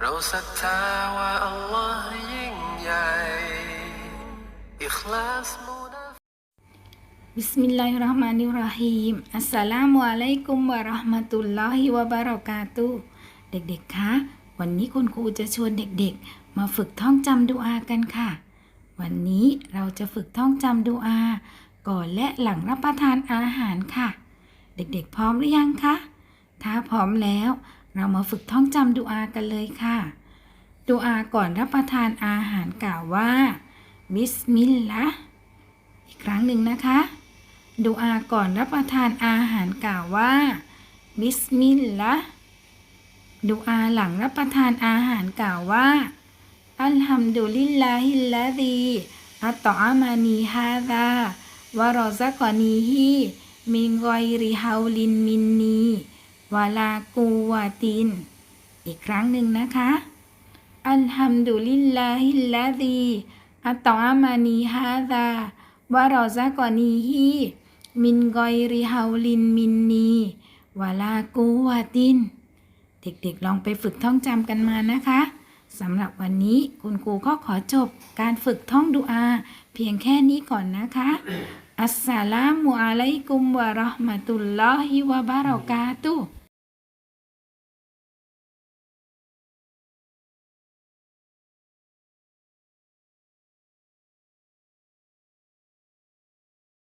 เราศรัทธาว่าอัลลอฮ์ยิ่งใหญ่อิคลาสมุนาบิสมิลลาฮิรเราะห์มานิรเราะฮีมอัสสลามุอะลัยกุมวะเราะห์มะตุลลอฮิวะบะเราะกาตุเด็กๆ คะ วันนี้คุณครูจะชวนเด็กๆ มาฝึกท่องจำดูอากันค่ะ วันนี้เราจะฝึกท่องจำดูอา ก่อนและหลังรับประทานอาหารค่ะ เด็กๆ พร้อมหรือยังคะ ถ้าพร้อมแล้ว เรามาฝึกท่องจำดูอากันเลยค่ะ ดูอาก่อนรับประทานอาหารกล่าวว่า บิสมิลลาห์อีกครั้งหนึ่งนะคะ ดูอาก่อนรับประทานอาหารกล่าวว่า บิสมิลลาห์ดูอาหลังรับประทานอาหารกล่าวว่า อัลฮัมดุลิลลาฮิลลาดีอัตตออามานีฮาดาวะรอซักอนีฮีมินกอยริฮาวลินมินนี วาลากูวาติน อีกครั้งหนึ่งนะคะ อัลฮัมดุลิลลาฮิลลาดีอัตตออามานีฮาดาวะรอซักอนีฮีมินกอยริฮาลินมินนีวาลากูวาติน เด็กๆลองไปฝึกท่องจำกันมานะคะสำหรับวันนี้คุณครูก็ขอจบการฝึกท่องดูอา เพียงแค่นี้ก่อนนะคะ อัสสลามุอะลัยกุมวะราะห์มะตุลลอฮิวะบะเราะกาตุ